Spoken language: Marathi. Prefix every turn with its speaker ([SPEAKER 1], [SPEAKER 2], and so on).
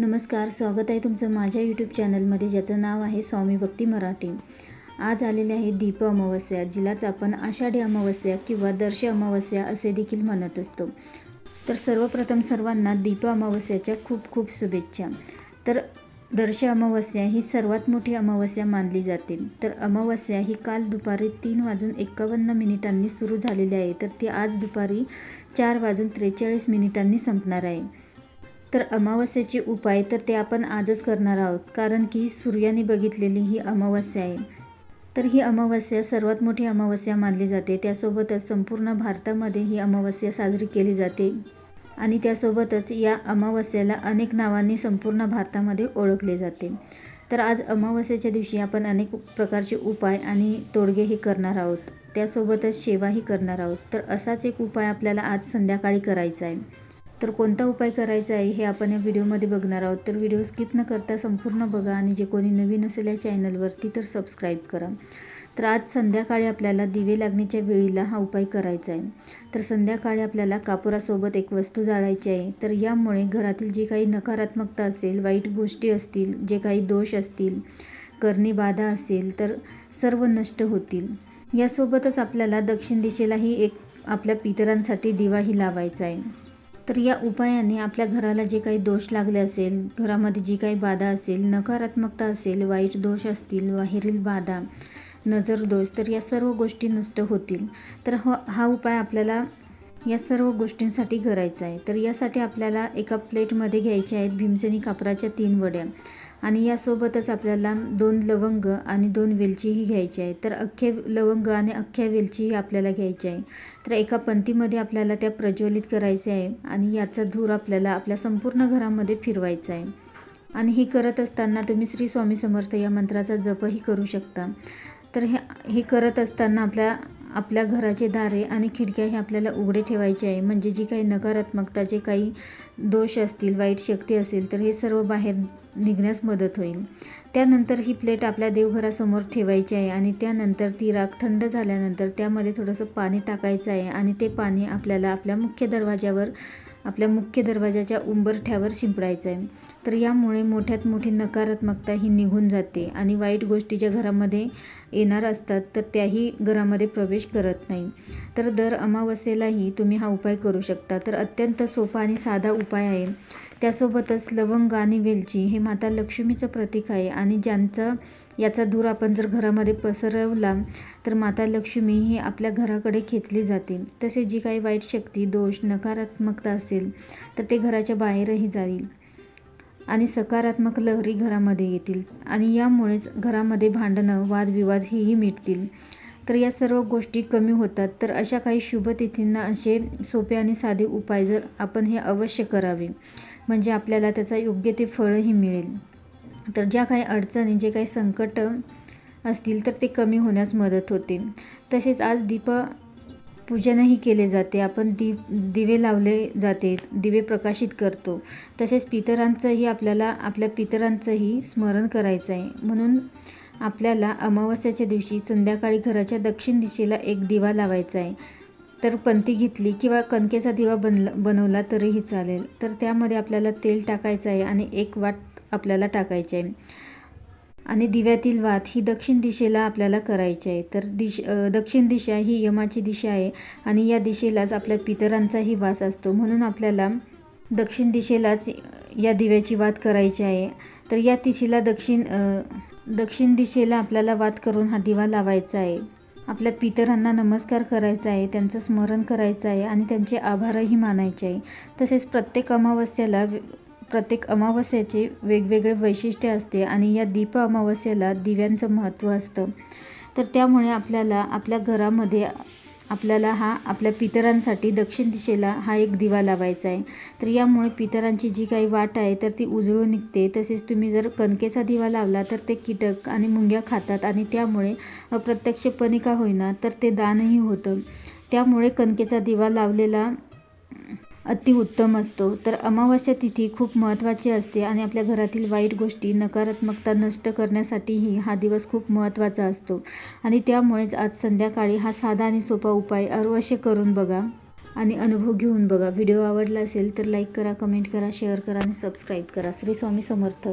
[SPEAKER 1] नमस्कार स्वागत आहे तुमचं माझ्या यूट्यूब चॅनलमध्ये ज्याचं नाव आहे स्वामी भक्ती मराठी. आज आलेले आहे दीप अमावस्या जिलाच आपण आषाढी अमावस्या किंवा दर्श अमावस्या असे देखील म्हणत असतो. तर सर्वप्रथम सर्वांना दीप अमावस्याच्या खूप खूप शुभेच्छा. तर दर्श अमावस्या ही सर्वात मोठी अमावस्या मानली जाते. तर अमावस्या ही काल दुपारी तीन वाजून एकावन्न मिनिटांनी सुरू झालेली आहे. तर ती आज दुपारी चार वाजून त्रेचाळीस मिनिटांनी संपणार आहे. तर अमावस्याचे उपाय तर ते आपण आजच करणार आहोत. कारण की सूर्याने बघितलेली ही अमावस्या आहे. तर ही अमावस्या सर्वात मोठी अमावस्या मानली जाते. त्यासोबतच संपूर्ण भारतामध्ये ही अमावस्या साजरी केली जाते. आणि त्यासोबतच या अमावस्याला अनेक नावांनी संपूर्ण भारतामध्ये ओळखले जाते. तर आज अमावस्याच्या दिवशी आपण अनेक प्रकारचे उपाय आणि तोडगे हे करणार आहोत. त्यासोबतच सेवाही करणार आहोत. तर असाच एक उपाय आपल्याला आज संध्याकाळी करायचा आहे. तर कोणता उपाय करायचा आहे हे आपण या व्हिडिओमध्ये बघणार आहोत. तर व्हिडिओ स्किप न करता संपूर्ण बघा आणि जे कोणी नवीन असेल या चॅनलवरती तर सबस्क्राईब करा. तर आज संध्याकाळी आपल्याला दिवे लागण्याच्या वेळीला हा उपाय करायचा आहे. तर संध्याकाळी आपल्याला कापुरासोबत एक वस्तू जाळायची आहे. तर यामुळे घरातील जी काही नकारात्मकता असेल वाईट गोष्टी असतील जे काही दोष असतील करणी बाधा असेल तर सर्व नष्ट होतील. यासोबतच आपल्याला दक्षिण दिशेलाही एक आपल्या पितरांसाठी दिवाही लावायचा आहे. तर या उपायाने आपल्या घराला जे काही दोष लागले असेल घरामध्ये जी काही बाधा असेल नकारात्मकता असेल वाईट दोष असतील बाहेरील बाधा नजर दोष तर या सर्व गोष्टी नष्ट होतील. तर ह हा उपाय आपल्याला या सर्व गोष्टींसाठी करायचा आहे. तर यासाठी आपल्याला एका प्लेटमध्ये घ्यायच्या आहेत भीमसेनी कापराच्या तीन वड्या. आणि यासोबतच आपल्याला दोन लवंग आणि दोन वेलचीही घ्यायची आहे. तर अख्ख्या लवंग आणि अख्ख्या वेलचीही आपल्याला घ्यायची आहे. तर एका पंतीमध्ये आपल्याला त्या प्रज्वलित करायचे आहे आणि याचा धूर आपल्याला आपल्या संपूर्ण घरामध्ये फिरवायचा आहे. आणि हे करत असताना तुम्ही श्री स्वामी समर्थ या मंत्राचा जपही करू शकता. तर हे हे करत असताना आपल्या आपल्या घराचे दारे आणि खिडक्या हे आपल्याला उघडे ठेवायचे आहे. म्हणजे जी काही नकारात्मकता जे काही दोष असतील वाईट शक्ती असेल तर हे सर्व बाहेर निघण्यास मदत होईल. त्यानंतर ही प्लेट आपल्या देवघरासमोर ठेवायची आहे आणि त्यानंतर ती राख थंड झाल्यानंतर त्यामध्ये थोडंसं पाणी टाकायचं आहे आणि ते पाणी आपल्याला आपल्या मुख्य दरवाजावर आपल्या मुख्य दरवाजाच्या उंबरठ्यावर शिंपडायचं आहे. तर यामुळे मोठ्यात मोठी नकारात्मकता ही निघून जाते आणि वाईट गोष्टी ज्या घरामध्ये येणार असतात तर त्याही घरामध्ये प्रवेश करत नाही. तर दर अमावस्येलाही तुम्ही हा उपाय करू शकता. तर अत्यंत सोपा आणि साधा उपाय आहे. त्यासोबतच लवंग आणि वेलची हे माता लक्ष्मीचं प्रतीक आहे आणि ज्यांचा याचा धूर आपण जर घरामध्ये पसरवला तर माता लक्ष्मी ही आपल्या घराकडे खेचली जाते. तसे जी काही वाईट शक्ती दोष नकारात्मकता असेल तर ते घराच्या बाहेरही जाईल. आणि सकारात्मक लहरी घरामध्ये येतील. आणि यामुळेच घरामध्ये भांडणं वादविवाद हेही मिटतील. तर या सर्व गोष्टी कमी होतात. तर अशा काही शुभतिथींना असे सोपे आणि साधे उपाय जर आपण हे अवश्य करावे म्हणजे आपल्याला त्याचा योग्य ते फळही मिळेल. तर ज्या काही अडचणी जे काही संकट असतील तर ते कमी होण्यास मदत होते. तसेच आज दीप पूजनही केले जाते. आपण दि दिवे लावले जाते दिवे प्रकाशित करतो. तसेच पितरांचंही आपल्याला आपल्या पितरांचंही स्मरण करायचं आहे. म्हणून आपल्याला अमावस्याच्या दिवशी संध्याकाळी घराच्या दक्षिण दिशेला एक दिवा लावायचा आहे. तर पंती घेतली किंवा कणकेचा दिवा बनला बनवला तरीही चालेल. तर त्यामध्ये आपल्याला तेल टाकायचं आहे आणि एक वाट आपल्याला टाकायचे आहे. आणि दिव्यातील वात ही दक्षिण दिशेला आपल्याला करायची आहे. तर दिश दक्षिण दिशा ही यमाची दिशा आहे आणि या दिशेलाच आपल्या पितरांचाही वास असतो. म्हणून आपल्याला दक्षिण दिशेलाच या दिव्याची वात करायची आहे. तर या तिथीला दक्षिण दक्षिण दिशेला आपल्याला वात करून हा दिवा लावायचा आहे. आपल्या पितरांना नमस्कार करायचा आहे त्यांचं स्मरण करायचं आहे आणि त्यांचे आभारही मानायचे आहे. तसेच प्रत्येक अमावस्याला प्रत्येक अमावस्याचे वेगवेगळे वैशिष्ट्य असते आणि या दीप अमावस्येला दिव्यांचं महत्त्व असतं. तर त्यामुळे आपल्याला आपल्या घरामध्ये आपल्याला हा आपल्या पितरांसाठी दक्षिण दिशेला हा एक दिवा लावायचा आहे. तर यामुळे पितरांची जी काही वाट आहे तर ती उजळून निघते. तसेच तुम्ही जर कणकेचा दिवा लावला तर ते कीटक आणि मुंग्या खातात आणि त्यामुळे अप्रत्यक्षपणे का होईना तर ते दानही होतं. त्यामुळे कणकेचा दिवा लावलेला अतिउत्तम असतो. तर अमावस्या तिथी खूप महत्त्वाची असते आणि आपल्या घरातील वाईट गोष्टी नकारात्मकता नष्ट करण्यासाठीही हा दिवस खूप महत्त्वाचा असतो. आणि त्यामुळेच आज संध्याकाळी हा साधा आणि सोपा उपाय अवश्य करून बघा आणि अनुभव घेऊन बघा. व्हिडिओ आवडला असेल तर लाईक करा कमेंट करा शेअर करा आणि सबस्क्राईब करा. श्री स्वामी समर्थ.